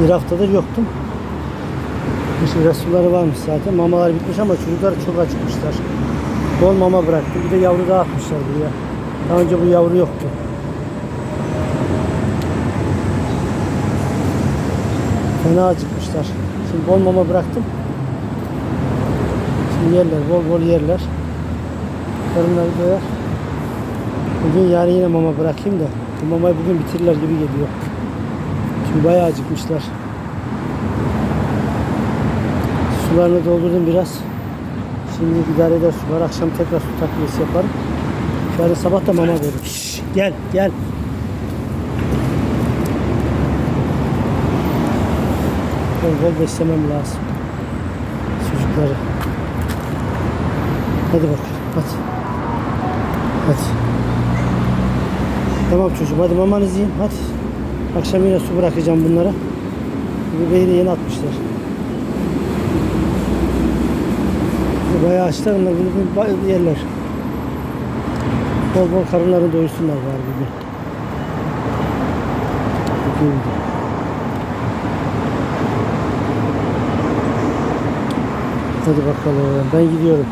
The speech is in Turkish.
Bir haftadır yoktum. Şimdi suları varmış zaten. Mamalar bitmiş ama çocuklar çok acıkmışlar. Bol mama bıraktım. Bir de yavru daha atmışlar buraya. Daha önce bu yavru yoktu. Fena acıkmışlar. Şimdi bol mama bıraktım. Şimdi yerler, bol bol yerler. Karınları doyar. Bugün yarın yine mama bırakayım da bu mamayı bugün bitirirler gibi geliyor. Bayağı acıkmışlar. Sularını doldurdum biraz. Şimdi idare eder sular. Akşam tekrar su takviyesi yaparım. Yarın sabah da mama veririm. Şşş, gel gel. Bol bol beslemem lazım. Çocukları. Hadi bakalım. Hadi. Hadi. Tamam çocuğum hadi mamanızı yiyin. Hadi. Akşam yine su bırakacağım bunlara. Bu bebeği de yeni atmışlar. Bayağı açlar onlar bunu yerler. Bol bol karınlarını doyursunlar bari bugün. Bugün. Hadi bakalım ben gidiyorum.